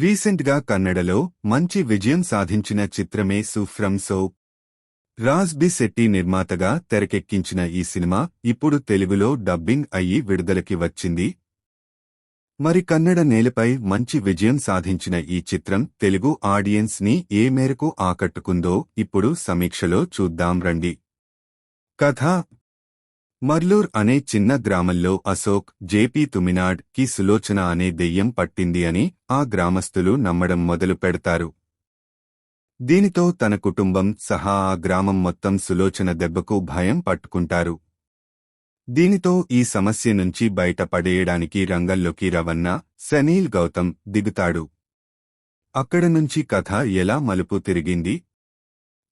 రీసెంట్గా కన్నడలో మంచి విజయం సాధించిన చిత్రమే సుఫ్రమ్ సో. రాజ్ బి శెట్టి నిర్మాతగా తెరకెక్కించిన ఈ సినిమా ఇప్పుడు తెలుగులో డబ్బింగ్ అయ్యి విడుదలకి వచ్చింది. మరి కన్నడ నేలపై మంచి విజయం సాధించిన ఈ చిత్రం తెలుగు ఆడియన్స్ని ఏ మేరకు ఆకట్టుకుందో ఇప్పుడు సమీక్షలో చూద్దాం రండి. కథ మర్లూర్ అనే చిన్న గ్రామంలో అశోక్ జేపీ తుమినాడ్కి సులోచన అనే దెయ్యం పట్టింది అని ఆ గ్రామస్తులు నమ్మడం మొదలు పెడతారు. దీనితో తన కుటుంబం సహా ఆ గ్రామం మొత్తం సులోచన దెబ్బకు భయం పట్టుకుంటారు. దీనితో ఈ సమస్య నుంచి బయటపడేయడానికి రంగంలోకి రవన్న సనీల్ గౌతమ్ దిగుతాడు. అక్కడ నుంచి కథ ఎలా మలుపు తిరిగింది?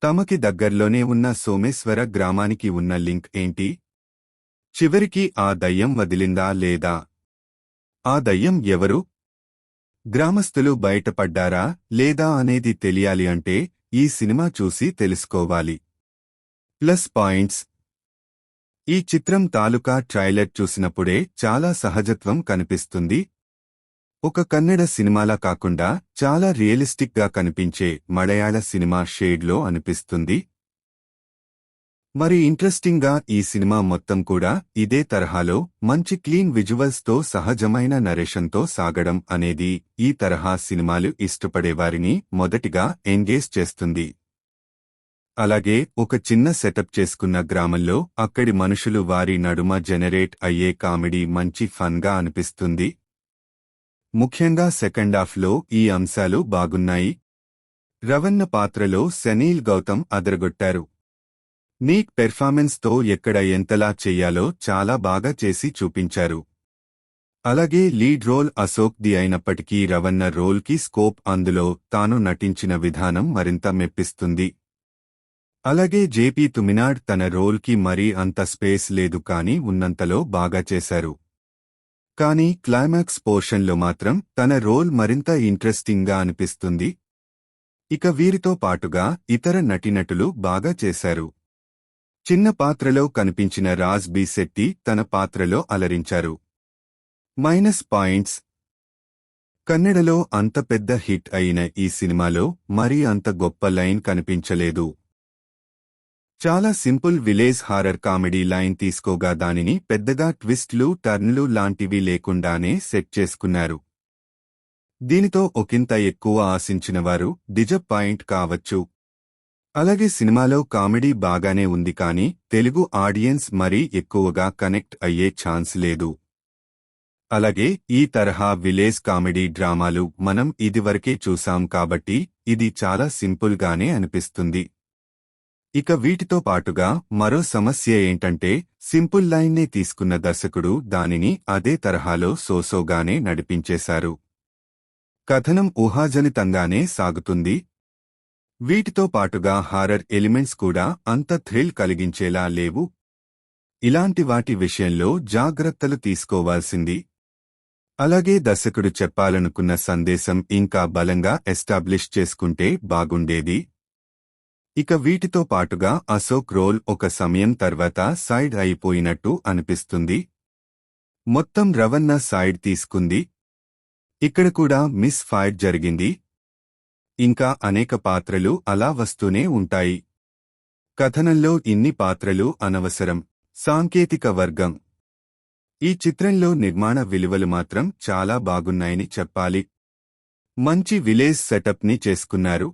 తమకి దగ్గర్లోనే ఉన్న సోమేశ్వర గ్రామానికి ఉన్న లింక్ ఏంటి? చివరికి ఆ దయ్యం వదిలిందా లేదా? ఆ దయ్యం ఎవరు? గ్రామస్తులు బయటపడ్డారా లేదా అనేది తెలియాలి అంటే ఈ సినిమా చూసి తెలుసుకోవాలి. Plus points. ఈ చిత్రం తాలూకా ట్రైలర్ చూసినప్పుడే చాలా సహజత్వం కనిపిస్తుంది. ఒక కన్నడ సినిమాలా కాకుండా చాలా రియలిస్టిక్గా కనిపించే మలయాళ సినిమా షేడ్లో అనిపిస్తుంది. మరి ఇంట్రెస్టింగ్గా ఈ సినిమా మొత్తం కూడా ఇదే తరహాలో మంచి క్లీన్ విజువల్స్తో సహజమైన నరేషన్తో సాగడం అనేది ఈ తరహా సినిమాలు ఇష్టపడేవారిని మొదటిగా ఎంగేజ్ చేస్తుంది. అలాగే ఒక చిన్న సెటప్ చేసుకున్న గ్రామంలో అక్కడి మనుషులు వారి నడుమ జనరేట్ అయ్యే కామెడీ మంచి ఫన్గా అనిపిస్తుంది. ముఖ్యంగా సెకండ్ హాఫ్లో ఈ అంశాలు బాగున్నాయి. రవన్న పాత్రలో సనీల్ గౌతమ్ అదరగొట్టారు. నీట్ పెర్ఫార్మెన్స్తో ఎక్కడ ఎంతలా చెయ్యాలో చాలా బాగా చేసి చూపించారు. అలాగే లీడ్ రోల్ అశోక్ ది అయినప్పటికీ రవన్న రోల్కి స్కోప్ అందులో తాను నటించిన విధానం మరింత మెప్పిస్తుంది. అలాగే జేపీ తుమినాడ్ తన రోల్కి మరీ అంత స్పేస్ లేదు కాని ఉన్నంతలో బాగా చేశారు. కానీ క్లైమాక్స్ పోర్షన్లో మాత్రం తన రోల్ మరింత ఇంట్రెస్టింగ్గా అనిపిస్తుంది. ఇక వీరితో పాటుగా ఇతర నటినటులు బాగా చేశారు. చిన్న పాత్రలో కనిపించిన రాజ్ బి శెట్టి తన పాత్రలో అలరించారు. Minus points. కన్నడలో అంత పెద్ద హిట్ అయిన ఈ సినిమాలో మరీ అంత గొప్ప లైన్ కనిపించలేదు. చాలా simple village horror comedy line తీసుకోగా దానిని పెద్దగా ట్విస్ట్లు టర్న్లు లాంటివి లేకుండానే సెట్ చేసుకున్నారు. దీనితో ఒకంత ఎక్కువ ఆశించిన వారు డిజపాయింట్ కావచ్చు. అలాగే సినిమాలో కామెడీ బాగానే ఉంది కానీ తెలుగు ఆడియన్స్ మరీ ఎక్కువగా కనెక్ట్ అయ్యే ఛాన్స్ లేదు. అలాగే ఈ తరహా విలేజ్ కామెడీ డ్రామాలు మనం ఇదివరకే చూసాం కాబట్టి ఇది చాలా సింపుల్ గానే అనిపిస్తుంది. ఇక వీటితో పాటుగా మరో సమస్య ఏంటంటే సింపుల్ లైన్నే తీసుకున్న దర్శకుడు దానిని అదే తరహాలో సోసోగానే నడిపించేశారు. కథనం ఊహాజనితంగానే సాగుతుంది వీటితో పాటుగా హారర్ ఎలిమెంట్స్ కూడా అంత థ్రిల్ కలిగించేలా లేవు. ఇలాంటి వాటి విషయంలో జాగ్రత్తలు తీసుకోవాల్సింది. అలాగే దర్శకుడు చెప్పాలనుకున్న సందేశం ఇంకా బలంగా ఎస్టాబ్లిష్ చేసుకుంటే బాగుండేది. ఇక వీటితో పాటుగా అశోక్ రోల్ ఒక సమయం తర్వాత సైడ్ అయిపోయినట్టు అనిపిస్తుంది. మొత్తం రవన్న సైడ్ తీసుకుంది. ఇక్కడ కూడా మిస్ ఫైర్ జరిగింది. ఇంకా అనేక పాత్రలు అలా వస్తూనే ఉంటాయి. కథనంలో ఇన్ని పాత్రలు అనవసరం. సాంకేతిక వర్గం. ఈ చిత్రంలో నిర్మాణ విలువలు మాత్రం చాలా బాగున్నాయని చెప్పాలి. మంచి విలేజ్ సెటప్ని చేసుకున్నారు.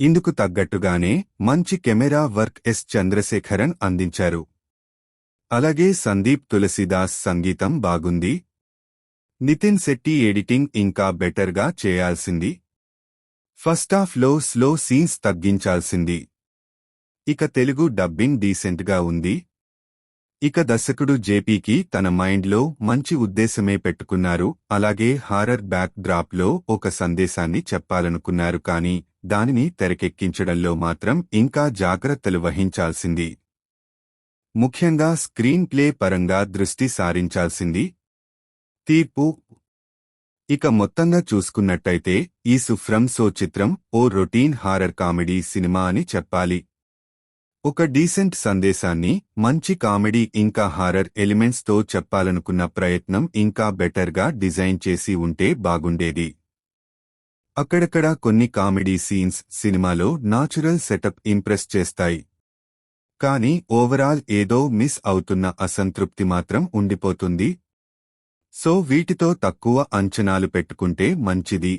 ఇందుకు తగ్గట్టుగానే మంచి కెమెరా వర్క్ ఎస్ చంద్రశేఖరన్ అందించారు. అలాగే సందీప్ తులసిదాస్ సంగీతం బాగుంది. నితిన్ శెట్టి ఎడిటింగ్ ఇంకా బెటర్గా చేయాల్సింది. ఫస్టాఫ్లో స్లో సీన్స్ తగ్గించాల్సింది. ఇక తెలుగు డబ్బింగ్ డీసెంట్గా ఉంది. ఇక దర్శకుడు జేపీకి తన మైండ్లో మంచి ఉద్దేశమే పెట్టుకున్నారు. అలాగే హారర్ బ్యాక్ డ్రాప్లో ఒక సందేశాన్ని చెప్పాలనుకున్నారు కానీ దానిని తెరకెక్కించడంలో మాత్రం ఇంకా జాగ్రత్తలు వహించాల్సింది. ముఖ్యంగా స్క్రీన్ ప్లే పరంగా దృష్టి సారించాల్సింది. తీర్పు ఇక మొత్తంగా చూసుకున్నట్టయితే ఈ సుఫ్రమ్ సో చిత్రం ఓ రొటీన్ హారర్ కామెడీ సినిమా అని చెప్పాలి. ఒక డీసెంట్ సందేశాన్ని మంచి కామెడీ ఇంకా హారర్ ఎలిమెంట్స్తో చెప్పాలనుకున్న ప్రయత్నం ఇంకా బెటర్గా డిజైన్ చేసి ఉంటే బాగుండేది. అక్కడక్కడ కొన్ని కామెడీ సీన్స్ సినిమాలో నాచురల్ సెటప్ ఇంప్రెస్ చేస్తాయి. కానీ ఓవరాల్ ఏదో మిస్ అవుతున్న అసంతృప్తి మాత్రం ఉండిపోతుంది సో వీటితో తక్కువ అంచనాలు పెట్టుకుంటే మంచిది.